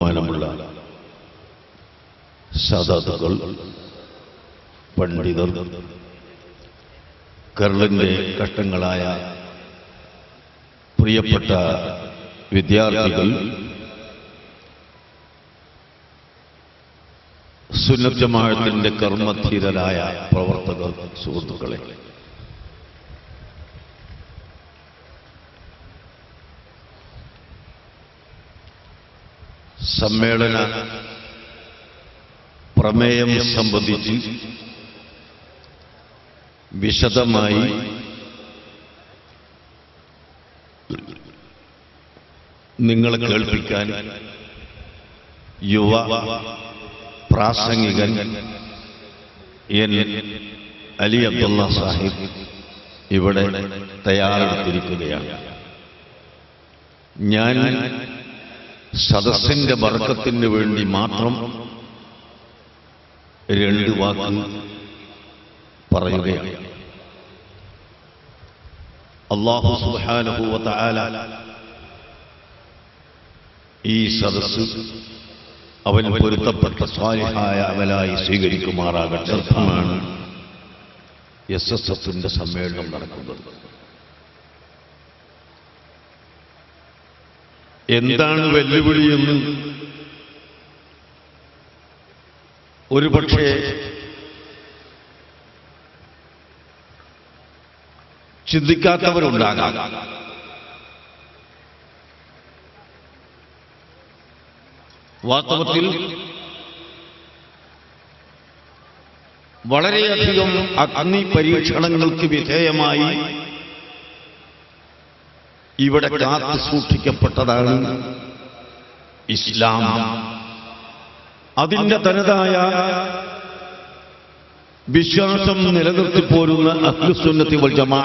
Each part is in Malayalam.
ബഹുമാനമുള്ള സാധാതുക്കൾ പണ്ഡിതർ കേരളത്തിന്റെ കഷ്ടങ്ങളായ പ്രിയപ്പെട്ട വിദ്യാർത്ഥികൾ സുന്നജമാഴത്തിന്റെ കർമ്മധീരരായ പ്രവർത്തകർ സുഹൃത്തുക്കളെ. സമ്മേളന പ്രമേയം സംബന്ധിച്ച് വിശദമായി നിങ്ങളെ കേൾപ്പിക്കാൻ യുവ പ്രാസംഗികൻ എൻ അലി അബ്ദുള്ള സാഹിബ് ഇവിടെ തയ്യാറെടുത്തിരിക്കുകയാണ്. ഞാൻ സദസ്സിന്റെ വർഗത്തിന് വേണ്ടി മാത്രം രണ്ട് വാക്ക് പറയുകയാണ്. അള്ളാഹു സുഹാനുഭൂവത്ത ആല ഈ സദസ് അവൻ പൊരുത്തപ്പെട്ട സ്വാലിഹായ അവലായി സ്വീകരിക്കുമാറാകട്ടെ. അർത്ഥമാണ് എസ് എസ് എഫിന്റെ സമ്മേളനം നടക്കുന്നത്. എന്താണ് വെല്ലുവിളിയെന്ന് ഒരുപക്ഷെ ചിന്തിക്കാത്തവരുണ്ടാകാം. വാസ്തവത്തിൽ വളരെയധികം അഗ്നി പരീക്ഷണങ്ങൾക്ക് വിധേയമായി ഇവിടെ കാത്തു സൂക്ഷിക്കപ്പെട്ടതാണ് ഇസ്ലാം. അതിന്റെ തനതായ വിശ്വാസം നിലനിർത്തിപ്പോരുന്ന പോരുന്ന വൽ ജമാ.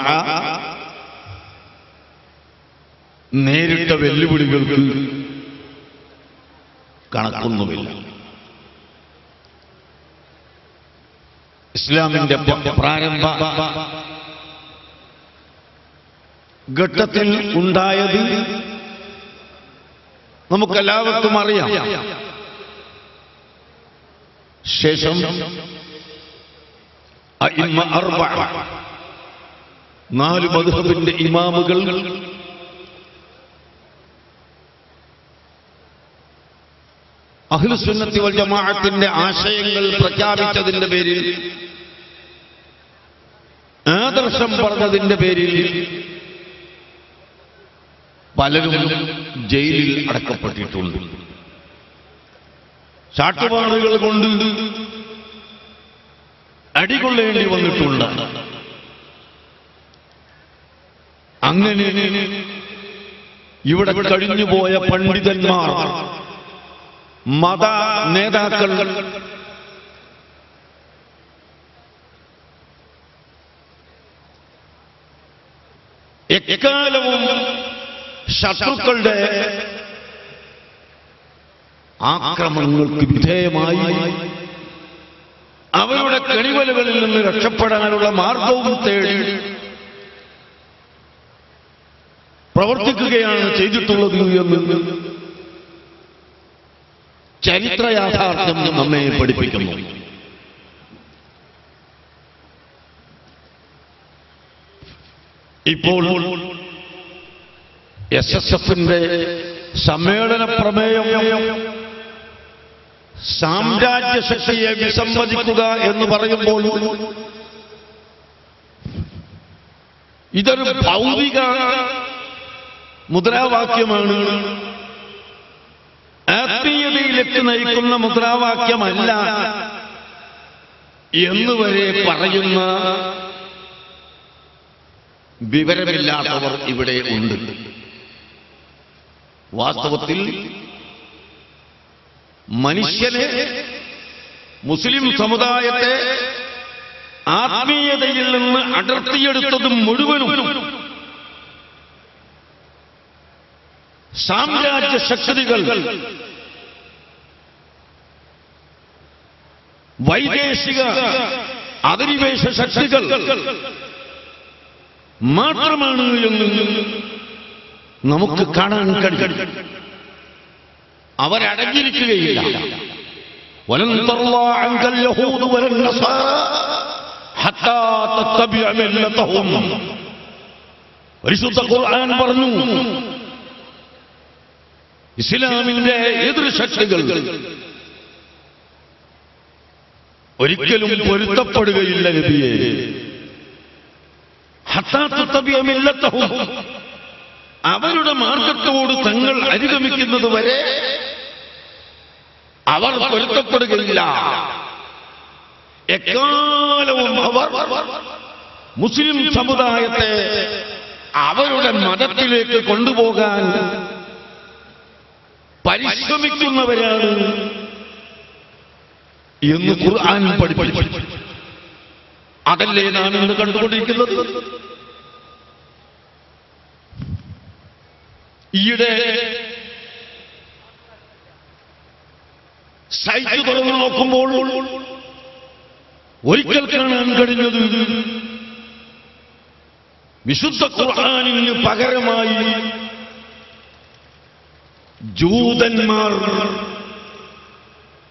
നേരിട്ട വെല്ലുവിളികൾക്ക് കണക്കൊന്നുമില്ല. ഇസ്ലാമിന്റെ പ്രാരംഭ ഘട്ടത്തിൽ ഉണ്ടായത് നമുക്കെല്ലാവർക്കും അറിയാം. ശേഷം നാല് മധുഹബിന്റെ ഇമാമുകൾ അഹ്ലുസുന്നത്തി വൽ ജമാഅത്തിന്റെ ആശയങ്ങൾ പ്രഖ്യാപിച്ചതിന്റെ പേരിൽ ആദർശം പറഞ്ഞതിന്റെ പേരിൽ പലരും ജയിലിൽ അടക്കപ്പെട്ടിട്ടുണ്ട്. ചാട്ടുപാടുകൾ കൊണ്ട് അടികൊള്ളേണ്ടി വന്നിട്ടുണ്ട്. അങ്ങനെ ഇവിടെ കഴിഞ്ഞുപോയ പണ്ഡിതന്മാർ മത നേതാക്കൾ എക്കാലവും ശത്രുക്കളുടെ ആക്രമണങ്ങൾക്ക് വിധേയമായി അവരുടെ കെണിവലുകളിൽ നിന്ന് രക്ഷപ്പെടാനുള്ള മാർഗവും തേടി പ്രവർത്തിക്കുകയാണ് ചെയ്തിട്ടുള്ളത് എന്ന് ചരിത്ര യാഥാർത്ഥ്യം നമ്മെ പഠിപ്പിക്കുന്നു. ഇപ്പോൾ എസ് എസ് എഫിന്റെ സമ്മേളന പ്രമേയം സാമ്രാജ്യ ശക്തിയെ വിസമ്മതിക്കുക എന്ന് പറയുമ്പോൾ ഇതൊരു ഭൗതിക മുദ്രാവാക്യമാണ്. ആത്മീയതയിലേക്ക് നയിക്കുന്ന മുദ്രാവാക്യമല്ല എന്നുവരെ പറയുന്ന വിവരമില്ലാത്തവർ ഇവിടെ ഉണ്ട്. വാസ്തവത്തിൽ മനുഷ്യനെ മുസ്ലിം സമുദായത്തെ ആത്മീയതയിൽ നിന്ന് അടർത്തിയെടുത്തതും മുഴുവനും സാമ്രാജ്യ ശക്തികൾ വൈദേശിക അധിനിവേശ ശക്തികൾ മാത്രമാണ് എന്ന് നമുക്ക് കാണാൻ കഴിയും. അവരടങ്ങിയിരിക്കുകയില്ല പരിശുദ്ധ ഖുർആൻ പറഞ്ഞു ഇസ്ലാമിന്റെ എതിർശക്തികൾ ഒരിക്കലും പൊരുത്തപ്പെടുകയില്ല നബിയെ. ഹത്താ തബിയമില്ലത്തഹും അവരുടെ മാർഗത്തോട് തങ്ങൾ അനുഗമിക്കുന്നത് വരെ അവർ പൊരുത്തപ്പെടുകയില്ല. എക്കാലവും അവർ മുസ്ലിം സമുദായത്തെ അവരുടെ മതത്തിലേക്ക് കൊണ്ടുപോകാൻ പരിശ്രമിക്കുന്നവരാണ് എന്ന് ഖുർആൻ പഠിപ്പിച്ചു. അതല്ലേ നാം ഇന്ന് കണ്ടുകൊണ്ടിരിക്കുന്നത്? ഈയിടെ സൈറ്റ് തുറന്നു നോക്കുമ്പോൾ ഒരിക്കൽ കാണാൻ കഴിഞ്ഞത് വിശുദ്ധ ഖുർആാനിന് പകരമായി ജൂതന്മാർ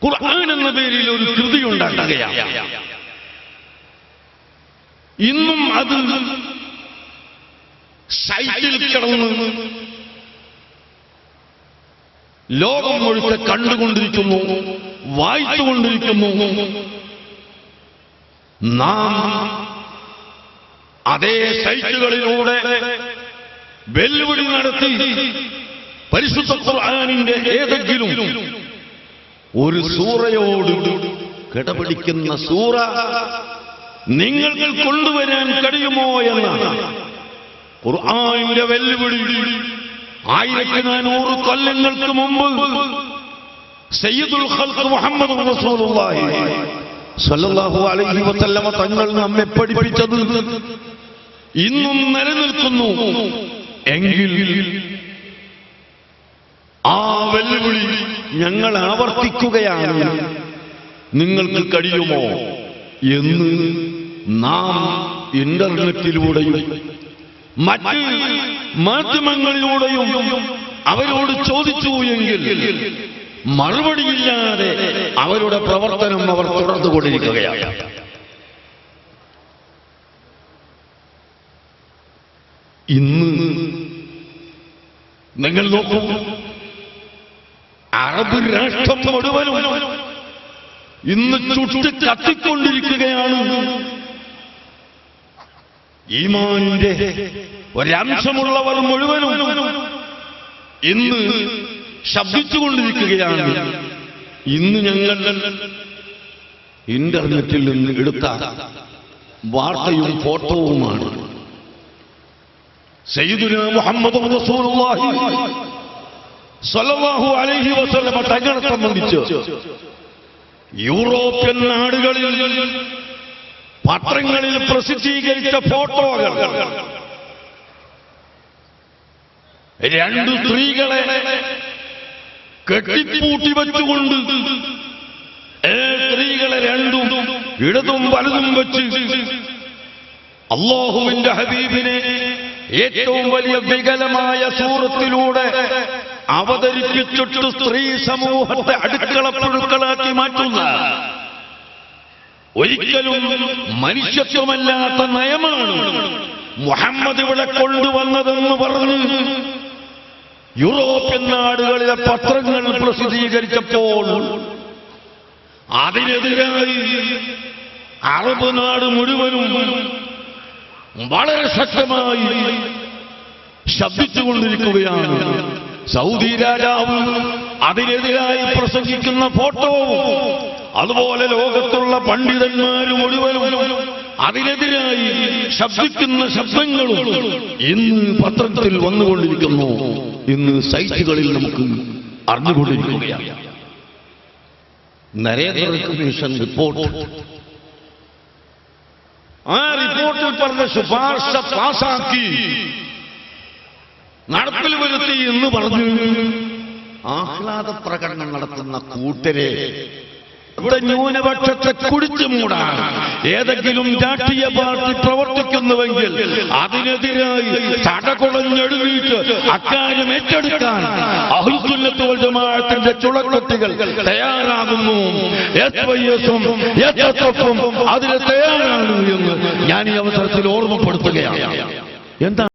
ഖുർആൻ എന്ന പേരിൽ ഒരു കൃതി ഉണ്ടാക്കുകയാണ്. ഇന്നും അത് സൈറ്റിൽ കിടന്ന് ലോകം മുഴുവൻ കണ്ടുകൊണ്ടിരിക്കുന്നു വായിച്ചുകൊണ്ടിരിക്കുന്നു. നാം അതേ സൈറ്റുകളിലൂടെ വെല്ലുവിളി നടത്തി പരിശുദ്ധ ഖുർആാനിന്റെ ഏതെങ്കിലും ഒരു സൂറയോട് കിടപിടിക്കുന്ന സൂറ നിങ്ങൾക്ക് കൊണ്ടുവരാൻ കഴിയുമോ എന്നാണ് ഖുർആാനിന്റെ വെല്ലുവിളി. ആയിരത്തി നാനൂറ് കൊല്ലങ്ങൾക്ക് മുമ്പ് സയ്യിദുൽ ഖൽഖ് മുഹമ്മദ് റസൂലുള്ളാഹി സല്ലല്ലാഹു അലൈഹി വസല്ലമ തങ്ങൾ നമ്മെ പഠിപ്പിച്ചത് ഇന്നും നിലനിൽക്കുന്നു. എങ്കിൽ ആ വെല്ലുവിളി ഞങ്ങൾ ആവർത്തിക്കുകയാണ്. നിങ്ങൾക്ക് കഴിയുമോ എന്ന് നാം ഇന്റർനെറ്റിലൂടെയും മറ്റ് മാധ്യമങ്ങളിലൂടെയും അവരോട് ചോദിച്ചു എങ്കിൽ മറുപടിയില്ലാതെ അവരുടെ പ്രവർത്തനം അവർ തുടർന്നുകൊണ്ടിരിക്കുകയാണ് ഇന്ന് നിങ്ങൾ നോക്കൂ അറബ് രാഷ്ട്രം മുഴുവനും ഇന്ന് ചുട്ട് കത്തിക്കൊണ്ടിരിക്കുകയാണ്. ഈമാനിന്റെ ഒരംശമുള്ളവർ മുഴുവനും ഇന്ന് ശബ്ദിച്ചുകൊണ്ടിരിക്കുകയാണ്. ഇന്ന് ഞങ്ങൾ ഇന്റർനെറ്റിൽ നിന്ന് എടുത്ത വാർത്തയും ഫോട്ടോവുമാണ്. മുഹമ്മദ് റസൂലുള്ളാഹി സ്വല്ലല്ലാഹു അലൈഹി വസല്ലം തങ്ങളെ സംബന്ധിച്ച് യൂറോപ്യൻ നാടുകളിൽ പത്രങ്ങളിൽ പ്രസിദ്ധീകരിച്ച ഫോട്ടോകൾ. രണ്ട് സ്ത്രീകളെ കെട്ടിപ്പൂട്ടി വെച്ചുകൊണ്ട് സ്ത്രീകളെ രണ്ടും ഇടതും വലതും വെച്ച് അള്ളാഹുവിന്റെ ഹബീബിനെ ഏറ്റവും വലിയ വികലമായ സൂറത്തിലൂടെ അവതരിപ്പിച്ചിട്ട് സ്ത്രീ സമൂഹത്തെ അടുക്കള പുഴുക്കളാക്കി മാറ്റുന്ന ഒരിക്കലും മനുഷ്യത്വമല്ലാത്ത നയമാണ് മുഹമ്മദ് ഇവിടെ കൊണ്ടുവന്നതെന്ന് പറഞ്ഞ് യൂറോപ്യൻ നാടുകളിലെ പത്രങ്ങൾ പ്രസിദ്ധീകരിച്ചപ്പോൾ അതിനെതിരായി അറബ് നാട് മുഴുവനും വളരെ ശക്തമായി ശബ്ദിച്ചുകൊണ്ടിരിക്കുകയാണ്. സൗദി രാജാവ് അതിനെതിരായി പ്രസംഗിക്കുന്ന ഫോട്ടോവും അതുപോലെ ലോകത്തുള്ള പണ്ഡിതന്മാരും മുഴുവനും അതിനെതിരായി ശബ്ദിക്കുന്ന ശബ്ദങ്ങളും ഇന്ന് പത്രത്തിൽ വന്നുകൊണ്ടിരിക്കുന്നു. ഇന്ന് സൈറ്റുകളിൽ നമുക്ക് അറിഞ്ഞുകൊണ്ടിരിക്കുകയാണ്. Narendra commission report. ആ റിപ്പോർട്ടിൽ പറഞ്ഞ ശുപാർശ പാസാക്കി നടപ്പിൽ വരുത്തി എന്ന് പറഞ്ഞു ആഹ്ലാദ പ്രകടനം നടത്തുന്ന കൂട്ടരെ ഇവിടുത്തെ ന്യൂനപക്ഷത്തെ കുടിച്ചു മൂടാൻ ഏതെങ്കിലും രാഷ്ട്രീയ പാർട്ടി പ്രവർത്തിക്കുന്നുവെങ്കിൽ അതിനെതിരായി തടകുളഞ്ഞെഴുതിയിട്ട് അക്കാര്യം ഏറ്റെടുക്കാൻ അഹുസുന്നത്ത് വൽ ജമാഅത്തിന്റെ ചുളക്കൊട്ടികൾ തയ്യാറാകുന്നു. എസ് വൈ എസും എസ് എസ് എഫും അതിന് തയ്യാറാണ് എന്ന് ഞാൻ ഈ അവസരത്തിൽ ഓർമ്മപ്പെടുത്തുകയാണ്. എന്താ